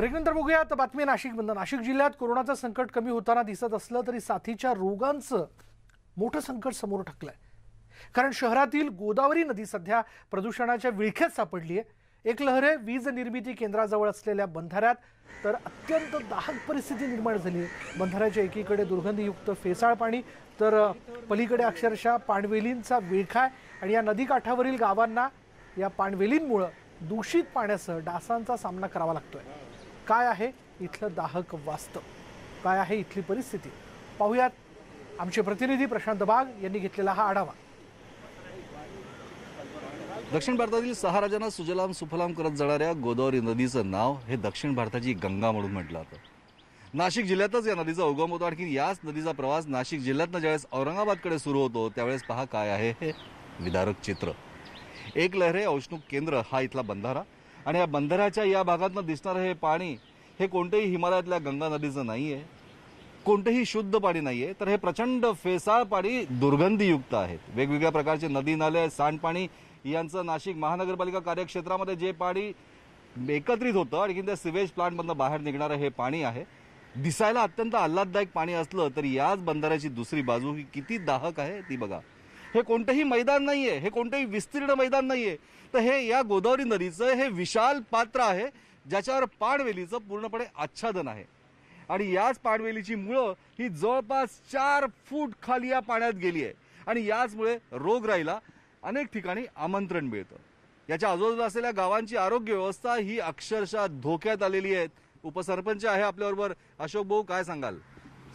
ब्रेकनंतर बघूयात तर बातमी नाशिकमधून. नाशिक जिल्ह्यात कोरोनाचं संकट कमी होताना दिसत असलं तरी साथीच्या रोगांचं मोठं संकट समोर ठकलंय कारण शहरातील गोदावरी नदी सध्या प्रदूषणाच्या विळख्यात सापडली आहे. एक लहरे वीज निर्मिती केंद्राजवळ असलेल्या बंधाऱ्यात तर अत्यंत दाहक परिस्थिती निर्माण झाली आहे. बंधाऱ्याच्या एकीकडे दुर्गंधीयुक्त फेसाळ पाणी तर पलीकडे अक्षरशः पाणवेलींचा विळखा आहे. आणि या नदीकाठावरील गावांना या पाणवेलींमुळं दूषित पाण्यासह डासांचा सामना करावा लागतोय. काय आहे? इथलं दाहक वास्तव. काय आहे इथली परिस्थिती? पाहुयात आमचे प्रतिनिधी प्रशांत बाग यांनी घेतलेला हा आढावा. दक्षिण भारतातील सहा राज्यांना सुजलाम सुफलाम करत जाणाऱ्या गोदावरी नदीचं नाव हे दक्षिण भारताची गंगा म्हणून म्हटलं जातं. नाशिक जिल्ह्यातच या नदीचा उगम होतो. आणखी याच नदीचा प्रवास नाशिक जिल्ह्यातनं ज्यावेळेस औरंगाबादकडे सुरू होतो त्यावेळेस पहा काय आहे हे विदारक चित्र. एक लहरे औष्णिक केंद्र हा इथला बंधारा. आणि या बंधाऱ्याच्या या भागातनं दिसणारं हे पाणी हे कोणत्याही हिमालयातल्या गंगा नदीचं नाही आहे कोणतंही शुद्ध पाणी नाहीये तर हे प्रचंड फेसाळ पाणी दुर्गंधीयुक्त आहेत. वेगवेगळ्या प्रकारचे नदी नाले सांडपाणी यांचं नाशिक महानगरपालिका कार्यक्षेत्रामध्ये जे पाणी एकत्रित होतं आणखी त्या सिवेज प्लांटमधनं बाहेर निघणारं हे पाणी आहे. दिसायला अत्यंत आल्हाददायक पाणी असलं तरी याच बंधाऱ्याची दुसरी बाजू ही किती दाहक आहे ती बघा. हे कोणतंही मैदान नाही आहे हे कोणतंही विस्तीर्ण मैदान नाही आहे तर हे या गोदावरी नदीचं हे विशाल पात्र आहे ज्याच्यावर पाणवेलीचं पूर्णपणे आच्छादन आहे. आणि याच पाणवेलीची मुळं ही जवळपास चार फूट खाली या पाण्यात गेली आहे. आणि याचमुळे रोगराईला अनेक ठिकाणी आमंत्रण मिळतं. याच्या आजूबाजूला असलेल्या गावांची आरोग्य व्यवस्था ही अक्षरशः धोक्यात आलेली आहे उपसरपंच आहे आपल्याबरोबर. अशोक भाऊ काय सांगाल?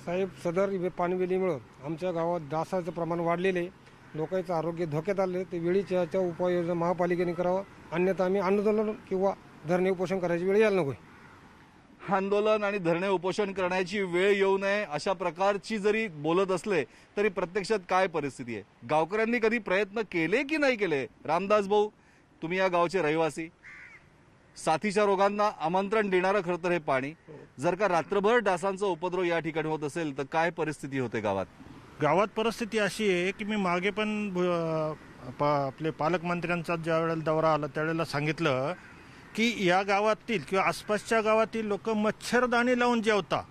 साहेब सदर पाणवेलीमुळं आमच्या गावात डासाचं प्रमाण वाढलेले लोकांचं आरोग्य धोक्यात आले ते वेळीच्या याच्या उपाययोजना महापालिकेने करावं. अन्यथा आम्ही आंदोलन किंवा धरणे उपोषण करायची वेळ यायला नको आंदोलन आणि धरणे उपोषण करण्याची वेळ येऊ नये अशा प्रकारची जरी बोलत असले तरी प्रत्यक्षात काय परिस्थिती आहे? गावकऱ्यांनी कधी प्रयत्न केले की नाही केले? रामदास भाऊ तुम्ही या गावचे रहिवासी. साथीच्या रोगांना आमंत्रण देणारं खरं तर हे पाणी. जर का रात्रभर डासांचा उपद्रव या ठिकाणी होत असेल तर काय परिस्थिती होते गावात? गावात परिस्थिती अशी आहे की मी मागे पण पा- आपले पालकमंत्र्यांचा ज्या वेळेला दौरा आला त्यावेळेला सांगितलं की या गावातील किंवा आसपासच्या गावातील लोक मच्छरदाणी लावून जेवता.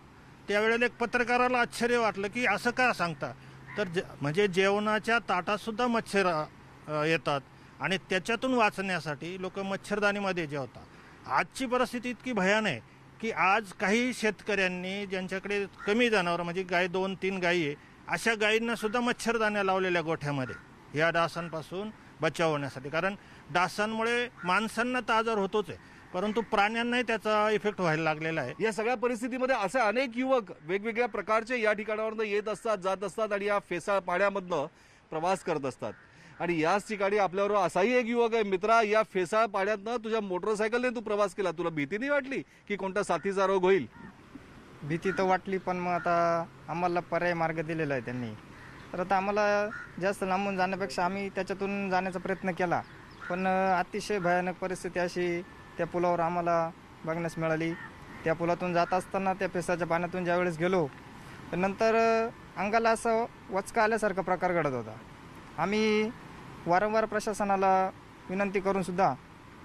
त्यावेळेला एक पत्रकाराला आश्चर्य वाटलं की असं का सांगता? तर जे म्हणजे जेवणाच्या ताटातसुद्धा मच्छर येतात आणि त्याच्यातून वाचण्यासाठी लोक मच्छरदाणीमध्ये जेवतात आजची परिस्थिती इतकी भयान आहे की आज काही शेतकऱ्यांनी ज्यांच्याकडे कमी जनावरं म्हणजे गाय दोन तीन गायी आहे अशा गायींना सुद्धा मच्छरदाण्या लावलेल्या गोठ्यामध्ये. या डासांपासून बचाव होण्यासाठी. कारण डासांमुळे माणसांना तर आजार होतोच आहे. परंतु प्राण्यांनाही त्याचा इफेक्ट व्हायला लागलेला आहे. या सगळ्या परिस्थितीमध्ये असे अनेक युवक वेगवेगळ्या प्रकारचे या ठिकाणावरनं येत असतात जात असतात आणि या फेसाळ पाण्यामधनं प्रवास करत असतात. आणि याच ठिकाणी आपल्याबरोबर असाही एक युवक आहे. मित्रा या फेसाळ पाण्यातनं तुझ्या मोटरसायकलने तू प्रवास केला. तुला भीती नाही वाटली की कोणता साथीचा रोग होईल? भीती तर वाटली पण मग आता आम्हाला पर्याय मार्ग दिलेला आहे त्यांनी. तर आता आम्हाला जास्त लांबून जाण्यापेक्षा आम्ही त्याच्यातून जाण्याचा प्रयत्न केला. पण अतिशय भयानक परिस्थिती अशी त्या पुलावर आम्हाला बघण्यास मिळाली. त्या पुलातून जात असताना त्या पेसाच्या पाण्यातून ज्यावेळेस गेलो तर नंतर अंगाला असं वचका आल्यासारखा प्रकार घडत होता. आम्ही वारंवार प्रशासनाला विनंती करूनसुद्धा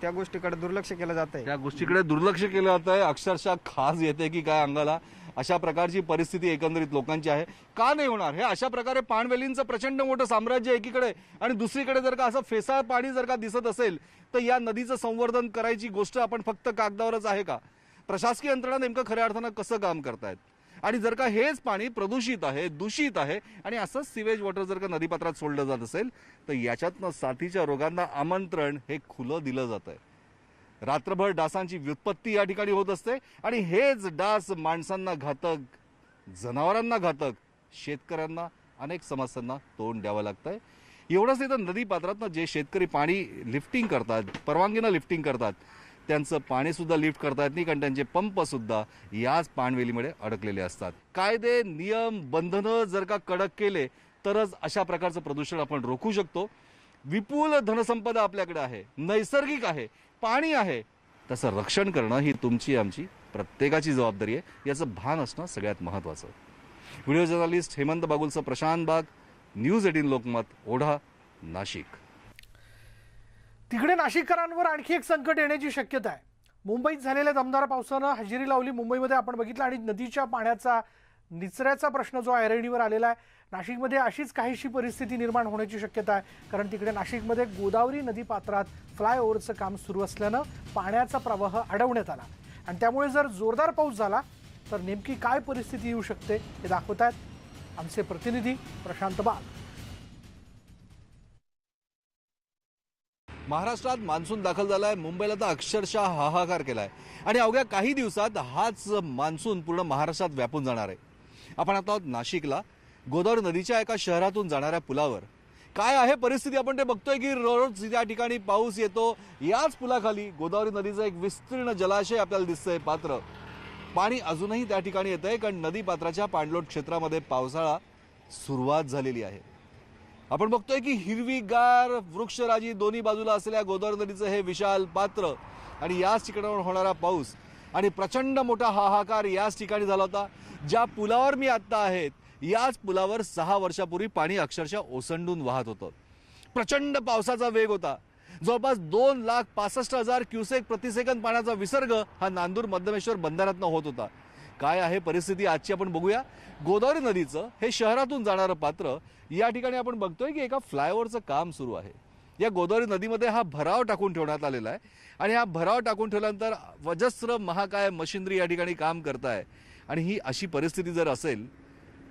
त्या गोष्टीकडे दुर्लक्ष केलं जात आहे त्या गोष्टीकडे दुर्लक्ष केलं जात आहे अक्षरशः खास येते की काय अंगाला. अशा प्रकारची परिस्थिती एकंदरीत लोकांची आहे. का नाही होणार? हे अशा प्रकारे पाणवेलींचं प्रचंड मोठं साम्राज्य एकीकडे आणि दुसरीकडे जर का असं फेसाळ पाणी जर का दिसत असेल तर या नदीचं संवर्धन करायची गोष्ट आपण फक्त कागदावरच आहे का? प्रशासकीय यंत्रणा नेमकं खऱ्या अर्थानं कसं काम करतायत? आणि जर का हेच पाणी प्रदूषित आहे दूषित आहे आणि असंच सिवेज वॉटर जर का नदीपात्रात सोडलं जात असेल तर याच्यातनं साथीच्या रोगांना आमंत्रण हे खुलं दिलं जात आहे रात्रभर डासांची व्युत्पत्ती या ठिकाणी होत असते आणि हेच डास माणसांना घातक जनावरांना घातक शेतकऱ्यांना अनेक समस्यांना तोंड द्यावं लागतंय. एवढंच नाही तर नदी पात्रातनं जे शेतकरी पाणी लिफ्टिंग करतात परवानगीनं लिफ्टिंग करतात त्यांचं पाणीसुद्धा लिफ्ट करता येत नाही कारण त्यांचे पंपसुद्धा याच पाणवेलीमध्ये अडकलेले असतात. कायदे नियम बंधनं जर का कडक केले तरच अशा प्रकारचं प्रदूषण आपण रोखू शकतो. विपुल धनसंपदा आपल्याकडे आहे नैसर्गिक आहे पाणी आहे. तसं रक्षण करणं ही तुमची आमची प्रत्येकाची जबाबदारी आहे. याचं भान असणं सगळ्यात महत्त्वाचं व्हिडिओ जर्नलिस्ट हेमंत बागुलचं प्रशांत बाग न्यूज एटीन लोकमत ओढा नाशिक. इकडे नाशिककरांवर आणखी एक संकट येण्याची शक्यता आहे. मुंबईत झालेल्या दमदार पावसानं हजेरी लावली. मुंबईमध्ये आपण बघितलं आणि नदीच्या पाण्याचा निचऱ्याचा प्रश्न जो ऐरणीवर आलेला आहे नाशिकमध्ये अशीच काहीशी परिस्थिती निर्माण होण्याची शक्यता आहे. कारण तिकडे नाशिकमध्ये गोदावरी नदी पात्रात फ्लायओव्हरचं काम सुरू असल्यानं पाण्याचा प्रवाह अडवण्यात आला. आणि त्यामुळे जर जोरदार पाऊस झाला तर नेमकी काय परिस्थिती येऊ शकते हे दाखवत आहेत आमचे प्रतिनिधी प्रशांत बाग. महाराष्ट्रात मान्सून दाखल झाला आहे मुंबईला तर अक्षरशः हाहाकार केला आहे आणि अवघ्या काही दिवसात हाच मान्सून पूर्ण महाराष्ट्रात व्यापून जाणार आहे. आपण आता आहोत नाशिकला. गोदावरी नदीच्या एका शहरातून जाणाऱ्या पुलावर. काय आहे परिस्थिती? आपण ते बघतोय की रोज त्या ठिकाणी पाऊस येतो. याच पुलाखाली गोदावरी नदीचं एक विस्तीर्ण जलाशय आपल्याला दिसतंय. पात्र पाणी अजूनही त्या ठिकाणी येत आहे कारण नदी पात्राच्या पाणलोट क्षेत्रामध्ये पावसाळा सुरुवात झालेली आहे. आपण बघतोय की हिरवीगार वृक्षराजी दोन्ही बाजूला असलेल्या गोदावरी नदीचं हे विशाल पात्र आणि याच ठिकाणावर होणारा पाऊस आणि प्रचंड मोठा हाहाकार याच ठिकाणी झाला होता. ज्या पुलावर मी आत्ता आहेत याच पुलावर सहा वर्षापूर्वी पाणी अक्षरशः ओसंडून वाहत होतं. प्रचंड पावसाचा वेग होता. जवळपास दोन लाख पासष्ट हजार क्युसेक प्रतिसेकंद पाण्याचा विसर्ग हा नांदूर मध्यमेश्वर बंधाऱ्यातनं होत होता. काय आहे परिस्थिती आजची आपण बघूया. गोदावरी नदीचं हे शहरातून जाणारं पात्र या ठिकाणी आपण बघतोय की एका फ्लायओव्हरचं काम सुरू आहे. या गोदावरी नदीमध्ये हा भराव टाकून ठेवण्यात आलेला आहे आणि हा भराव टाकून ठेवल्यानंतर वजस्र महाकाय मशिनरी या ठिकाणी काम करत आहे आणि ही अशी परिस्थिती जर असेल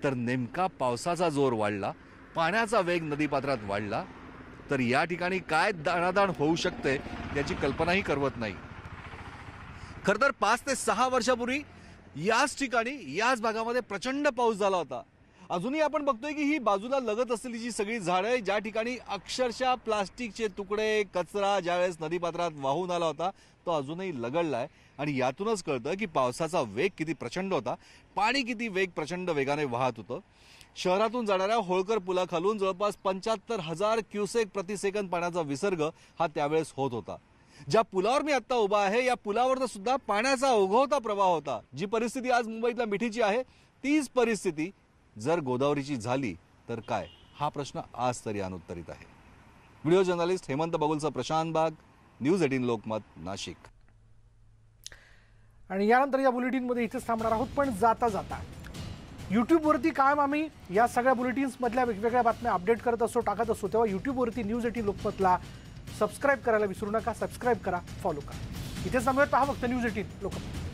तर नेमका पावसाचा जोर वाढला पाण्याचा वेग नदीपात्रात वाढला तर या ठिकाणी काय दाणादाण होऊ शकते याची कल्पनाही करवत नाही. खरं तर पाच ते सहा वर्षापूर्वी याच ठिकाणी याच भागामध्ये प्रचंड पाऊस झाला होता. अजूनही आपण बघतोय की ही बाजूला लगत असलेली जी सगळी झाडं आहे ज्या ठिकाणी अक्षरशः प्लास्टिकचे तुकडे कचरा ज्यावेळेस नदीपात्रात वाहून आला होता तो अजूनही लगडलाय. आणि यातूनच कळतं की पावसाचा वेग किती प्रचंड होता. पाणी किती वेग प्रचंड वेगाने वाहत होतं. शहरातून जाणाऱ्या होळकर पुलाखालून जवळपास पंच्याहत्तर हजार क्युसेक प्रतिसेकंद पाण्याचा विसर्ग हा त्यावेळेस होत होता. ज्या पुलावर मी आता उभा आहे या पुलावर सुद्धा पाण्याचा ओघवता प्रवाह होता. जी परिस्थिती आज मुंबईतल्या मिठीची आहे तीच परिस्थिती जर गोदावरीची झाली तर काय? हा प्रश्न आज तरी अनुत्तरित आहे. व्हिडिओ जर्नलिस्ट हेमंत बगुलचा प्रशांत बाग न्यूज एटीन लोकमत नाशिक. आणि यानंतर या बुलेटिनमध्ये इथेच थांबणार आहोत पण जाता जाता. यूट्यूबवरती कायम आम्ही या सगळ्या बुलेटिन्समधल्या वेगवेगळ्या बातम्या अपडेट करत असतो टाकत असतो तेव्हा यूट्यूबवरती न्यूज एटीन लोकमतला सबस्क्राईब करायला विसरू नका सबस्क्राईब करा फॉलो करा. इथेच थांबूयात. पहा फक्त न्यूज एटीन लोकमत